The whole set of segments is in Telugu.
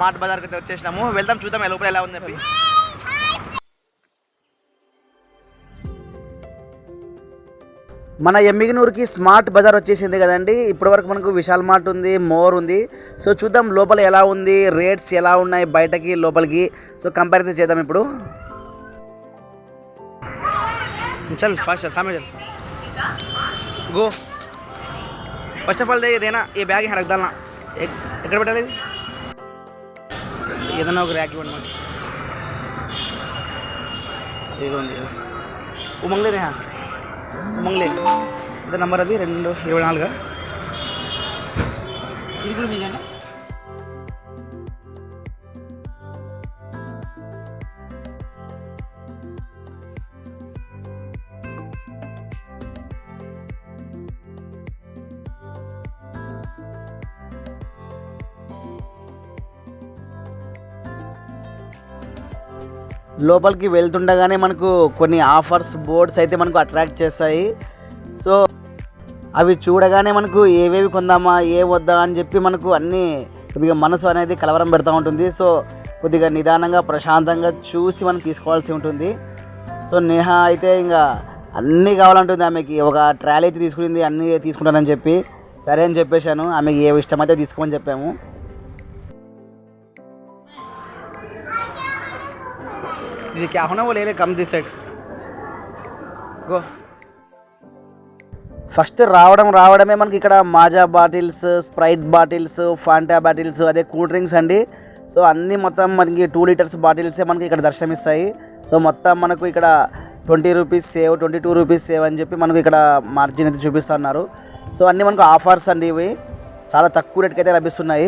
స్మార్ట్ బజార్ అయితే వచ్చేసినాము. వెళ్దాం చూద్దాం లోపల ఎలా ఉంది చెప్పి. మన ఎమ్మిగినూరుకి స్మార్ట్ బజార్ వచ్చేసింది కదండి. ఇప్పటివరకు మనకు విశాల్ మార్ట్ ఉంది మోర్ ఉంది. సో చూద్దాం లోపల ఎలా ఉంది రేట్స్ ఎలా ఉన్నాయి బయటకి లోపలికి. సో కంపారిజన్ చేద్దాం ఇప్పుడు. చల్ ఫస్ట్ సామే చల్. గో. ఫస్ట్ ఆఫ్ ఆల్ ఇదేనా? ఈ బ్యాగ్ హరగ్దాలనా? ఎక్కడ పెట్టాలి? ఇది ఏదన్నా ఒక ర్యాక్ ఇవ్వండి మాకు ఏదో ఉంది ఏదో. ఉమంగ్లే నేహా ఉమంగ్లే అదే నంబర్ అది రెండు ఇరవై నాలుగు ఇది కూడా మీదేనా లోపలికి వెళ్తుండగానే మనకు కొన్ని ఆఫర్స్ బోర్డ్స్ అయితే మనకు అట్రాక్ట్ చేస్తాయి. సో అవి చూడగానే మనకు ఏవేవి కొందామా ఏ వద్దా అని చెప్పి మనకు అన్నీ కొద్దిగా మనసు అనేది కలవరం పెడతా ఉంటుంది. సో కొద్దిగా నిదానంగా ప్రశాంతంగా చూసి మనం తీసుకోవాల్సి ఉంటుంది. సో నేహ అయితే ఇంకా అన్నీ కావాలంటుంది ఆమెకి. ఒక ట్రాలీ అయితే తీసుకునింది అన్నీ తీసుకుంటానని చెప్పి. సరే అని చెప్పేశాను. ఆమెకి ఏ ఇష్టమైతే తీసుకోమని చెప్పాము. ये क्या होना वो ले ले come this side go first రావడం రావడమే మనకి ఇక్కడ Maaza bottles Sprite bottles Fanta bottles అదే కూల్ డ్రింక్స్ అండి సో అన్నీ మొత్తం మనకి టూ లీటర్స్ బాటిల్సే మనకి ఇక్కడ దర్శనమిస్తాయి సో మొత్తం మనకు ఇక్కడ twenty rupees save twenty two rupees save అని చెప్పి మనకు ఇక్కడ మార్జిన్ అయితే చూపిస్తున్నారు సో అన్నీ మనకు ఆఫర్స్ అండి ఇవి చాలా తక్కువ రేట్కి అయితే లభిస్తున్నాయి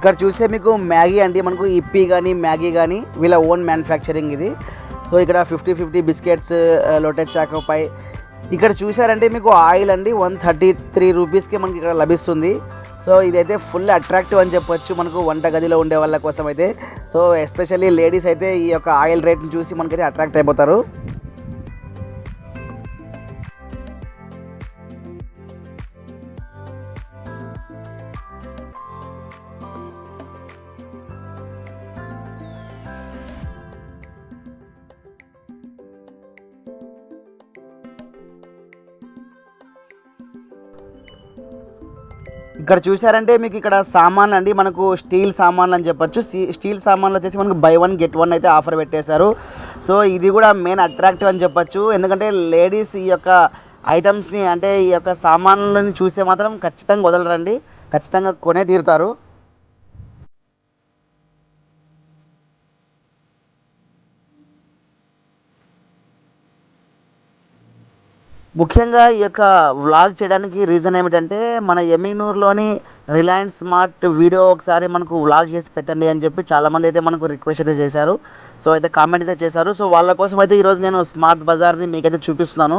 ఇక్కడ చూస్తే మీకు మ్యాగీ అండి మనకు ఇప్పి కానీ మ్యాగీ కానీ వీళ్ళ ఓన్ మ్యానుఫ్యాక్చరింగ్ ఇది. సో ఇక్కడ fifty fifty biscuits Lotte Choco Pie ఇక్కడ చూసారంటే మీకు ఆయిల్ అండి వన్ థర్టీ త్రీ రూపీస్కి మనకి ఇక్కడ లభిస్తుంది. సో ఇదైతే ఫుల్ అట్రాక్టివ్ అని చెప్పొచ్చు మనకు వంట గదిలో ఉండే వాళ్ళ కోసం అయితే సో ఎస్పెషల్లీ లేడీస్ అయితే ఈ యొక్క ఆయిల్ రేట్ని చూసి మనకైతే అట్రాక్ట్ అయిపోతారు. ఇక్కడ చూసారంటే మీకు ఇక్కడ సామాన్లు అండి మనకు స్టీల్ సామాన్లు అని చెప్పొచ్చు. స్టీల్ సామాన్లు వచ్చేసి మనకు బై వన్ గెట్ వన్ అయితే ఆఫర్ పెట్టేశారు. సో ఇది కూడా మెయిన్ అట్రాక్టివ్ అని చెప్పొచ్చు. ఎందుకంటే లేడీస్ ఈ యొక్క ఐటమ్స్ని అంటే ఈ యొక్క సామాన్లని చూసే మాత్రం ఖచ్చితంగా వదలరండి. ఖచ్చితంగా కొనే తీరుతారు. ముఖ్యంగా ఈ యొక్క వ్లాగ్ చేయడానికి రీజన్ ఏమిటంటే మన ఎమ్మినూరులోని రిలయన్స్ స్మార్ట్ వీడియో ఒకసారి మనకు వ్లాగ్ చేసి పెట్టండి అని చెప్పి చాలామంది అయితే మనకు రిక్వెస్ట్ అయితే చేశారు. సో అయితే కామెంట్ అయితే చేశారు. సో వాళ్ళ కోసం అయితే ఈరోజు నేను స్మార్ట్ బజార్ని మీకైతే చూపిస్తున్నాను.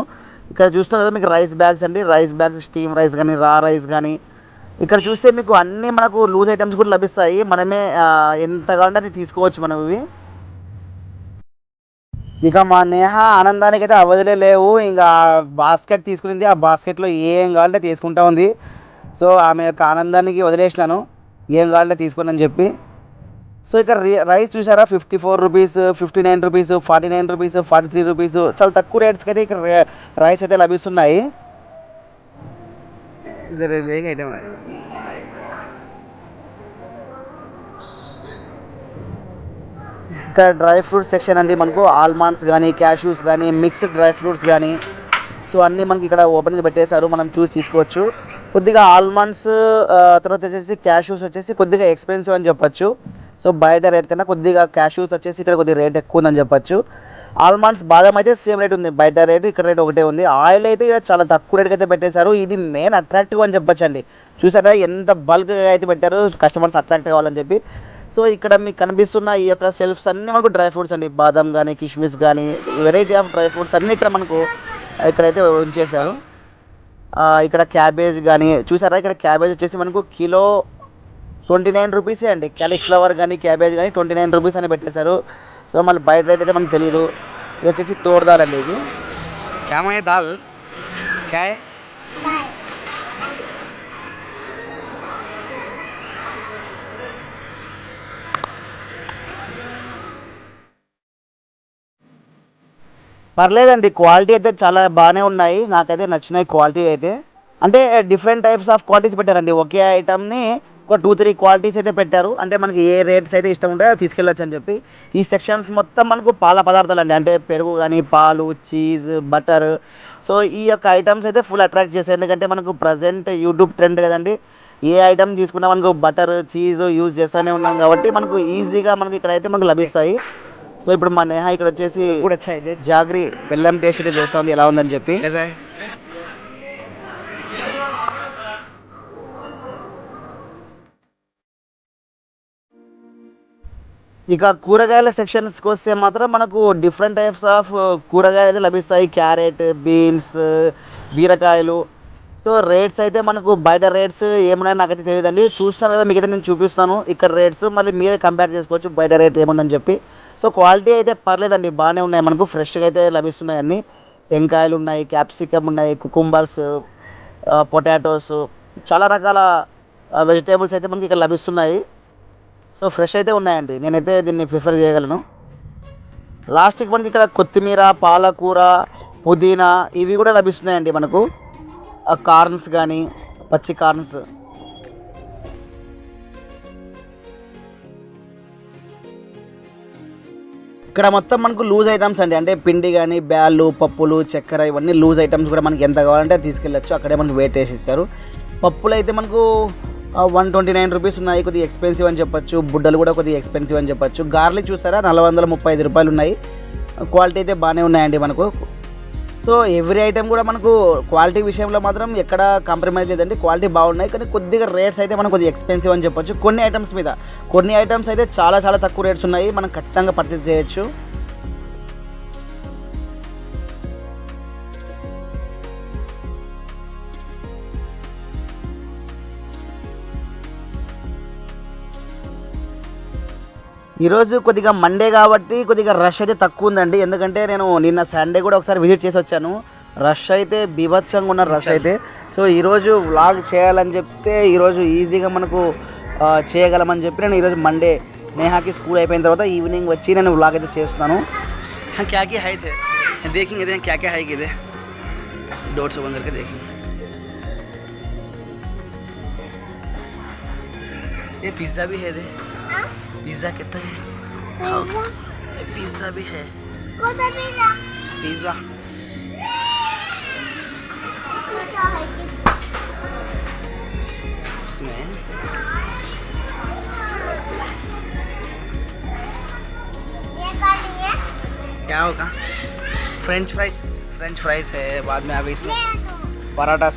ఇక్కడ చూస్తున్నది మీకు రైస్ బ్యాగ్స్ అండి. రైస్ బ్యాగ్స్ స్టీమ్ రైస్ కానీ రా రైస్ కానీ. ఇక్కడ చూస్తే మీకు అన్నీ మనకు లూజ్ ఐటమ్స్ కూడా లభిస్తాయి. మనమే ఎంత కావాలంటే అది తీసుకోవచ్చు మనం ఇవి. ఇక మా నేహ ఆనందానికి అయితే అవధులే లేవు. ఇంకా బాస్కెట్ తీసుకునింది. ఆ బాస్కెట్లో ఏం కావాలంటే తీసుకుంటా ఉంది. సో ఆమె యొక్క ఆనందానికి వదిలేసినాను. ఏం కావాలంటే తీసుకోండి అని చెప్పి. సో ఇక్కడ రైస్ చూసారా? Fifty four rupees fifty nine rupees forty nine rupees forty three rupees చాలా తక్కువ రేట్స్కి అయితే ఇక్కడ రైస్ అయితే లభిస్తున్నాయి ఐటమ్ ఇక్కడ డ్రై ఫ్రూట్స్ సెక్షన్ అండి మనకు ఆల్మండ్స్ కానీ క్యాష్యూస్ కానీ మిక్స్డ్ డ్రై ఫ్రూట్స్ కానీ. సో అన్నీ మనకి ఇక్కడ ఓపెన్గా పెట్టేశారు. మనం చూసి తీసుకోవచ్చు. కొద్దిగా ఆల్మండ్స్ తర్వాత వచ్చేసి క్యాష్యూస్ వచ్చేసి కొద్దిగా ఎక్స్పెన్సివ్ అని చెప్పొచ్చు. సో బయట రేట్ కన్నా కొద్దిగా క్యాష్యూస్ వచ్చేసి ఇక్కడ కొద్దిగా రేట్ ఎక్కువ ఉందని చెప్పొచ్చు. ఆల్మండ్స్ బాదం అయితే సేమ్ రేట్ ఉంది. బయట రేట్ ఇక్కడ రేట్ ఒకటే ఉంది. ఆయిల్ అయితే ఇక్కడ చాలా తక్కువ రేట్కి అయితే పెట్టేశారు. ఇది మెయిన్ అట్రాక్టివ్ అని చెప్పొచ్చు అండి చూసారా ఎంత బల్క్గా అయితే పెట్టారు. కస్టమర్స్ అట్రాక్ట్ కావాలని చెప్పి. సో ఇక్కడ మీకు కనిపిస్తున్న ఈ యొక్క సెల్ఫ్స్ అన్నీ మనకు డ్రై ఫ్రూట్స్ అండి. బాదం కానీ కిస్మిస్ కానీ వెరైటీ ఆఫ్ డ్రై ఫ్రూట్స్ అన్నీ ఇక్కడ మనకు ఇక్కడైతే ఉంచేశారు. ఇక్కడ క్యాబేజ్ కానీ చూసారా? ఇక్కడ క్యాబేజ్ వచ్చేసి మనకు కిలో ట్వంటీ నైన్ రూపీసే అండి. క్యాలీఫ్లవర్ కానీ క్యాబేజ్ కానీ ట్వంటీ నైన్ రూపీస్ అని పెట్టేశారు. సో మళ్ళీ బయట రేట్ అయితే మనకు తెలియదు ఇది వచ్చేసి తోడు అండి ఇది. క్యామయ్య దాల్. క్యా పర్లేదండి క్వాలిటీ అయితే చాలా బాగానే ఉన్నాయి. నాకైతే నచ్చినాయి క్వాలిటీ అయితే. అంటే డిఫరెంట్ టైప్స్ ఆఫ్ క్వాలిటీస్ పెట్టారండి. ఒకే ఐటమ్ని ఒక టూ త్రీ క్వాలిటీస్ అయితే పెట్టారు. అంటే మనకి ఏ రేట్స్ అయితే ఇష్టం ఉంటాయో తీసుకెళ్ళచ్చు అని చెప్పి. ఈ సెక్షన్స్ మొత్తం మనకు పాల పదార్థాలు అండి అంటే పెరుగు కానీ పాలు చీజ్ బటర్ సో ఈ యొక్క ఐటమ్స్ అయితే ఫుల్ అట్రాక్ట్ చేస్తాయి ఎందుకంటే మనకు ప్రజెంట్ యూట్యూబ్ ట్రెండ్ కదండి. ఏ ఐటమ్ తీసుకున్నా మనకు బటర్ చీజ్ యూజ్ చేస్తూనే ఉన్నాం కాబట్టి మనకు ఈజీగా మనకి ఇక్కడైతే మనకు లభిస్తాయి. సో ఇప్పుడు మా నేహ ఇక్కడ వచ్చేసి జాగ్రీ బెల్లం టేస్ట్ చేస్తుంది ఎలా ఉందని చెప్పి. ఇక కూరగాయల సెక్షన్స్కి వస్తే మాత్రం మనకు డిఫరెంట్ టైప్స్ ఆఫ్ కూరగాయలు అయితే లభిస్తాయి. క్యారెట్ బీన్స్ uh, బీరకాయలు. సో రేట్స్ అయితే మనకు బయట రేట్స్ ఏమున్నాయో తెలియదు తెలియదండి. చూస్తాను కదా మీకైతే నేను చూపిస్తాను. ఇక్కడ రేట్స్ మళ్ళీ మీరే కంపేర్ చేసుకోవచ్చు. బయట రేట్ ఏముందని చెప్పి. సో క్వాలిటీ అయితే పర్లేదండి బాగానే ఉన్నాయి. మనకు ఫ్రెష్గా అయితే లభిస్తున్నాయి అన్నీ. టెంకాయలు ఉన్నాయి క్యాప్సికమ్ ఉన్నాయి కుకుంబర్స్ పొటాటోస్ చాలా రకాల వెజిటేబుల్స్ అయితే మనకి ఇక్కడ లభిస్తున్నాయి. సో ఫ్రెష్ అయితే ఉన్నాయండి. నేనైతే దీన్ని ప్రిఫర్ చేయగలను. లాస్ట్కి మనకి ఇక్కడ కొత్తిమీర పాలకూర పుదీనా ఇవి కూడా లభిస్తున్నాయండి మనకు. కార్న్స్ కానీ పచ్చి కార్న్స్. ఇక్కడ మొత్తం మనకు లూజ్ ఐటమ్స్ అండి. అంటే పిండి కానీ బ్యాళ్ళు పప్పులు చక్కెర ఇవన్నీ లూజ్ ఐటమ్స్ కూడా మనకి ఎంత కావాలంటే తీసుకెళ్ళచ్చు. అక్కడే మనకి వెయిట్ వేసి ఇస్తారు. పప్పులు అయితే మనకు వన్ ట్వంటీ నైన్ రూపీస్ ఉన్నాయి. కొద్దిగా ఎక్స్పెన్సివ్ అని చెప్పొచ్చు. బుడ్డలు కూడా కొద్దిగా ఎక్స్పెన్సివ్ అని చెప్పొచ్చు. గార్లిక్ చూసారా? నాలుగు వందల ముప్పై ఐదు రూపాయలు ఉన్నాయి. క్వాలిటీ అయితే బాగానే ఉన్నాయండి మనకు. సో ఎవ్రీ ఐటెం కూడా మనకు క్వాలిటీ విషయంలో మాత్రం ఎక్కడ కాంప్రమైజ్ లేదండి. క్వాలిటీ బాగున్నాయి. కానీ కొద్దిగా రేట్స్ అయితే మనకు కొద్దిగా ఎక్స్పెన్సివ్ అని చెప్పొచ్చు. కొన్ని ఐటమ్స్ మీద కొన్ని ఐటమ్స్ అయితే చాలా చాలా తక్కువ రేట్స్ ఉన్నాయి. మనం ఖచ్చితంగా పర్చేస్ చేయొచ్చు. ఈరోజు కొద్దిగా మండే కాబట్టి కొద్దిగా రష్ అయితే తక్కువ ఉందండి ఎందుకంటే నేను నిన్న సండే కూడా ఒకసారి విజిట్ చేసి వచ్చాను రష్ అయితే బీభత్సంగా ఉన్న రష్ అయితే సో ఈరోజు వ్లాగ్ చేయాలని చెప్తే ఈరోజు ఈజీగా మనకు ఆ, చేయగలమని చెప్పి నేను ఈరోజు మండే నేహాకి స్కూల్ అయిపోయిన తర్వాత ఈవినింగ్ వచ్చి నేను వ్లాగ్ అయితే చేస్తున్నాను క్యా క్యా హై थे देखेंगे देखें क्या क्या है कि डोर से बंद करके देखेंगे ये पिज़्ज़ा भी है दे पिज़्ज़ा कितना है? पिज़्ज़ा भी है। पिज़्ज़ा। इसमें? क्या होगा? फ्रेंच फ्राइज फ्रेंच फ्राइज है बाद में अभी इसमें। पराठा।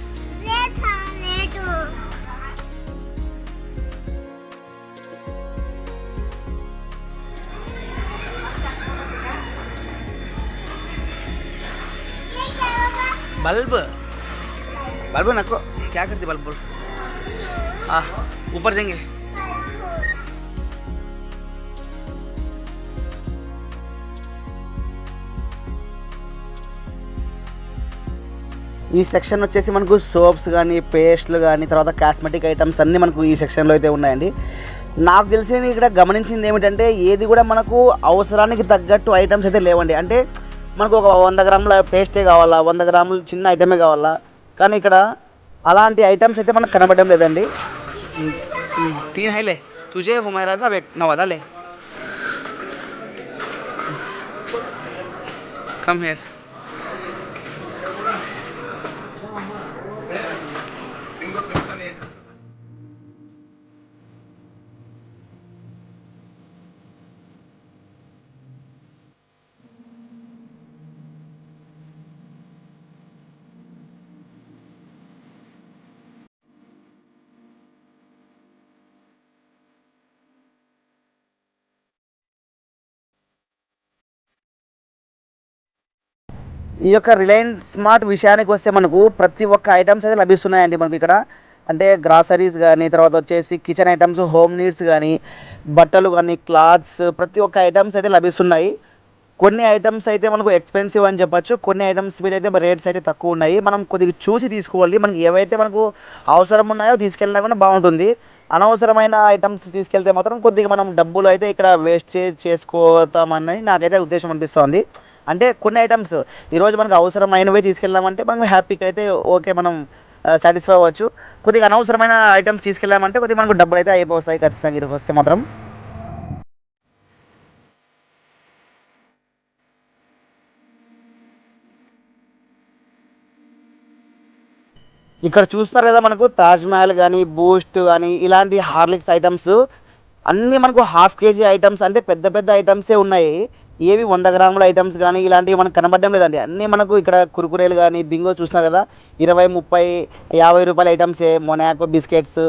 बल्ब बल्ब नको क्या करती बल्ब बोल हाँ ऊपर जाएंगे ఈ సెక్షన్ వచ్చేసి మనకు సోప్స్ కానీ పేస్ట్లు కానీ తర్వాత కాస్మెటిక్ ఐటమ్స్ అన్నీ మనకు ఈ సెక్షన్లో అయితే ఉన్నాయండి నాకు తెలిసి నేను ఇక్కడ గమనించింది ఏమిటంటే ఏది కూడా మనకు అవసరానికి తగ్గట్టు ఐటమ్స్ అయితే లేవండి అంటే మనకు ఒక వంద గ్రాముల పేస్టే కావాలా? వంద గ్రాములు చిన్న ఐటమే కావాలా? కానీ ఇక్కడ అలాంటి ఐటమ్స్ అయితే మనకు కనబడడం లేదండి. తీన్ హైలే తుజే హుమైరాగా నవదాలే కమ్ హియర్ ఈ యొక్క రిలయన్స్ స్మార్ట్ విషయానికి వస్తే మనకు ప్రతి ఒక్క ఐటమ్స్ అయితే లభిస్తున్నాయండి మనకి ఇక్కడ. అంటే గ్రాసరీస్ కానీ తర్వాత వచ్చేసి కిచెన్ ఐటమ్స్ హోమ్ నీడ్స్ కానీ బట్టలు కానీ క్లాత్స్ ప్రతి ఒక్క ఐటమ్స్ అయితే లభిస్తున్నాయి. కొన్ని ఐటమ్స్ అయితే మనకు ఎక్స్పెన్సివ్ అని చెప్పొచ్చు. కొన్ని ఐటమ్స్ మీద అయితే రేట్స్ అయితే తక్కువ ఉన్నాయి. మనం కొద్దిగా చూసి తీసుకోవాలి. మనకి ఏవైతే మనకు అవసరం ఉన్నాయో తీసుకెళ్ళినా కూడా బాగుంటుంది. అనవసరమైన ఐటమ్స్ తీసుకెళ్తే మాత్రం కొద్దిగా మనం డబ్బులు అయితే ఇక్కడ వేస్ట్ చేసుకోతామని నాకైతే ఉద్దేశం అనిపిస్తుంది. అంటే కొన్ని ఐటమ్స్ ఈరోజు మనకు అవసరమైనవి తీసుకెళ్ళామంటే మనం హ్యాపీగా అయితే ఓకే మనం సాటిస్ఫై అవ్వచ్చు. కొద్దిగా అనవసరమైన ఐటమ్స్ తీసుకెళ్ళామంటే కొద్దిగా మనకు డబ్బులు అయితే అయిపోతాయి ఖచ్చితంగా ఇక్కడికి వస్తే మాత్రం. ఇక్కడ చూస్తున్నారు కదా మనకు తాజ్ మహల్ కానీ బూస్ట్ కానీ ఇలాంటి హార్లిక్స్ ఐటమ్స్ అన్నీ మనకు హాఫ్ కేజీ ఐటమ్స్ అంటే పెద్ద పెద్ద ఐటమ్సే ఉన్నాయి. ఏవి వంద గ్రాముల ఐటమ్స్ కానీ ఇలాంటివి మనకు కనబడడం లేదండి. అన్నీ మనకు ఇక్కడ కురుకురేలు కానీ బింగో చూస్తున్నారు కదా ఇరవై ముప్పై యాభై రూపాయల ఐటమ్సే మొనాకో బిస్కెట్స్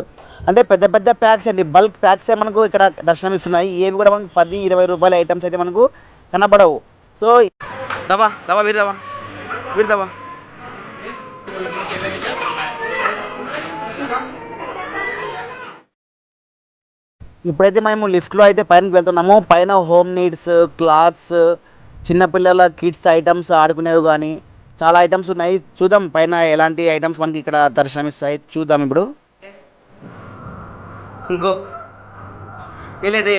అంటే పెద్ద పెద్ద ప్యాక్స్ అండి. బల్క్ ప్యాక్సే మనకు ఇక్కడ దర్శనం ఇస్తున్నాయి ఏవి కూడా మనకు పది ఇరవై రూపాయల ఐటమ్స్ అయితే మనకు కనబడవు. సో దవా దవా వీరు దవా వీరు దవా ఇప్పుడైతే మేము లిఫ్ట్లో అయితే పైనకి వెళ్తున్నాము. పైన హోమ్ నీడ్స్ క్లాత్స్ చిన్నపిల్లల కిడ్స్ ఐటమ్స్ ఆడుకునేవి కానీ చాలా ఐటమ్స్ ఉన్నాయి. చూద్దాం పైన ఎలాంటి ఐటమ్స్ మనకి ఇక్కడ దర్శనమిస్తాయి. చూద్దాం ఇప్పుడు. ఇంకో. ఏలేదు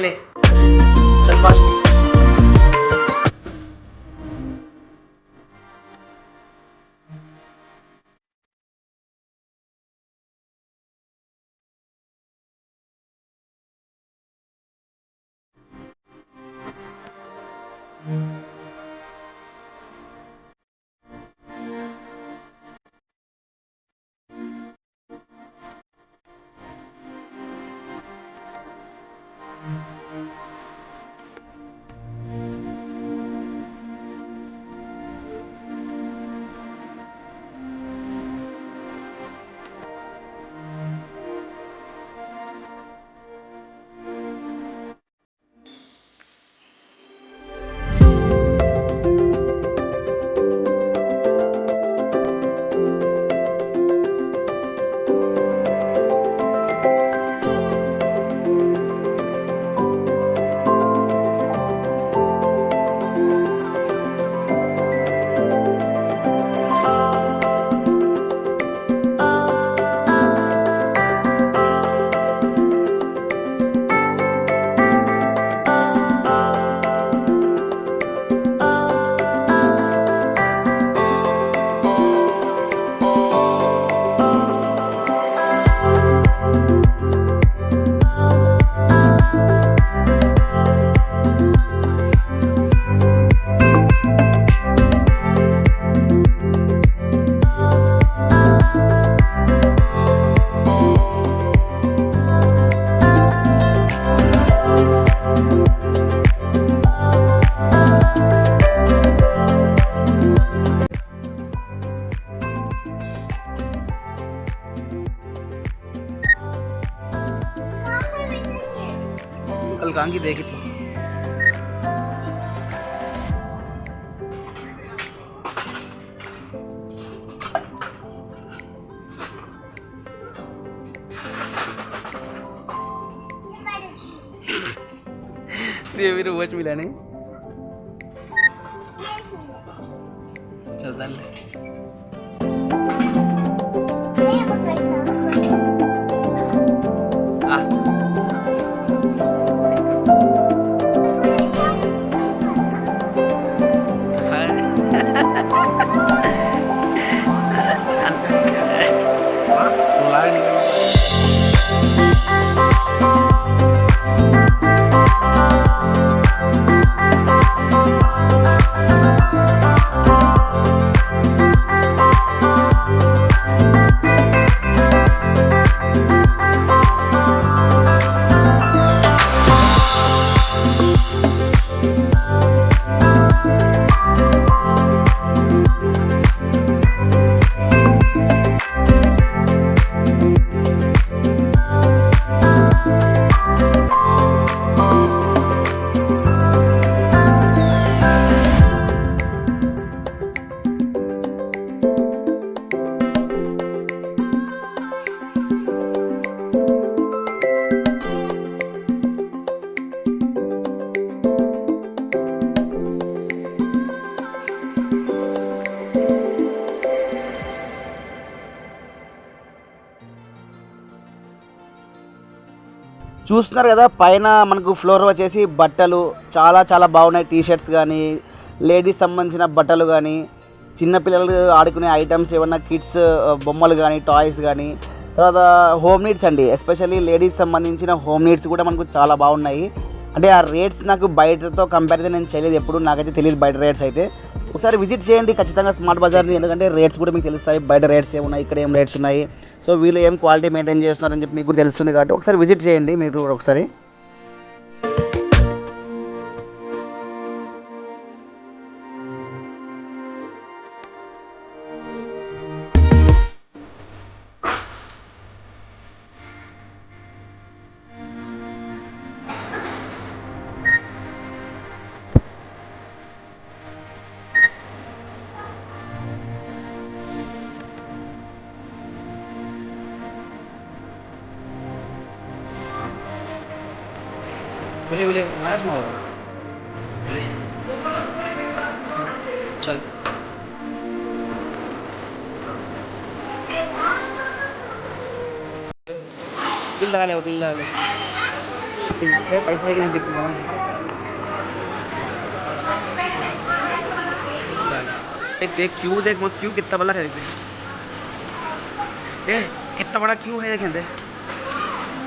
ये मेरे वॉच मिला नहीं చూస్తున్నారు కదా పైన మనకు ఫ్లోర్ వచ్చేసి బట్టలు చాలా చాలా బాగున్నాయి టీ షర్ట్స్ కానీ లేడీస్ సంబంధించిన బట్టలు కానీ చిన్నపిల్లలు ఆడుకునే ఐటమ్స్ ఏమన్నా కిడ్స్ బొమ్మలు కానీ టాయ్స్ కానీ తర్వాత హోమ్ నీడ్స్ అండి. ఎస్పెషల్లీ లేడీస్ సంబంధించిన హోమ్ నీడ్స్ కూడా మనకు చాలా బాగున్నాయి. అంటే ఆ రేట్స్ నాకు బయటతో కంపారిజన్ నేను చేయలేదు ఎప్పుడు నాకైతే తెలియదు బయట రేట్స్ అయితే. ఒకసారి విజిట్ చేయండి ఖచ్చితంగా స్మార్ట్ బజార్ని ఎందుకంటే రేట్స్ కూడా మీకు తెలుస్తాయి. బయట రేట్స్ ఏమున్నాయి ఇక్కడ ఏం రేట్స్ ఉన్నాయి. సో వీళ్ళు ఏం క్వాలిటీ మెయింటైన్ చేస్తున్నారని చెప్పి మీకు తెలుస్తుంది కాబట్టి ఒకసారి విజిట్ చేయండి మీరు కూడా ఒకసారి. चल। बिल लगा ले बिल लगा ले बिल पैसा है कि नहीं, देख क्यों देख क्यों, कितना बड़ा है, देख। ए, कितना बड़ा क्यों है, देखें दे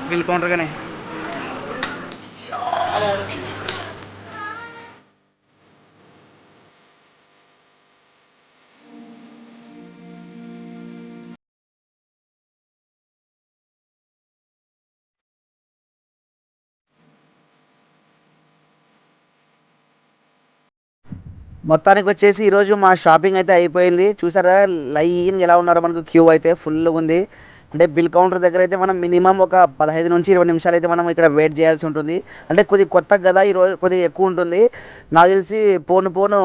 बिल नहीं? మొత్తానికి వచ్చేసి ఈరోజు మా షాపింగ్ అయితే అయిపోయింది. చూసారా లైన్ ఎలా ఉన్నారో మనకు క్యూ అయితే ఫుల్గా ఉంది. అంటే బిల్ కౌంటర్ దగ్గర అయితే మనం మినిమం ఒక పదహైదు నుంచి ఇరవై నిమిషాలు అయితే మనం ఇక్కడ వెయిట్ చేయాల్సి ఉంటుంది. అంటే కొద్ది కొత్త కదా ఈరోజు కొద్దిగా ఎక్కువ ఉంటుంది. నాకు తెలిసి పోను పోను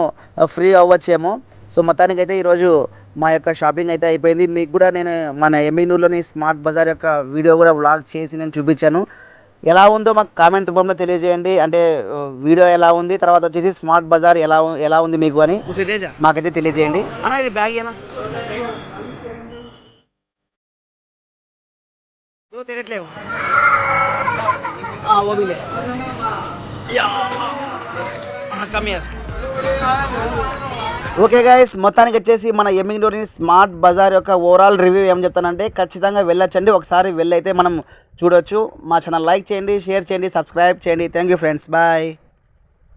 ఫ్రీ అవ్వచ్చేమో. సో మొత్తానికి అయితే ఈరోజు మా యొక్క షాపింగ్ అయితే అయిపోయింది. మీకు కూడా నేను మన ఎమ్మినూరులోని స్మార్ట్ బజార్ యొక్క వీడియో కూడా వ్లాగ్ చేసి నేను చూపించాను. ఎలా ఉందో మాకు కామెంట్ రూపంలో తెలియజేయండి. అంటే వీడియో ఎలా ఉంది తర్వాత వచ్చేసి స్మార్ట్ బజార్ ఎలా ఎలా ఉంది మీకు అని మాకైతే తెలియజేయండి. అన్న ఇది బ్యాగ్ ఏనా? ఓకే గాయస్ మొత్తానికి వచ్చేసి మన ఎమ్మిగ్డోరి స్మార్ట్ బజార్ యొక్క ఓవరాల్ రివ్యూ ఏం చెప్తానంటే ఖచ్చితంగా వెళ్ళొచ్చండి. ఒకసారి వెళ్ళైతే మనం చూడొచ్చు. మా ఛానల్ లైక్ చేయండి షేర్ చేయండి సబ్స్క్రైబ్ చేయండి. Thank you friends bye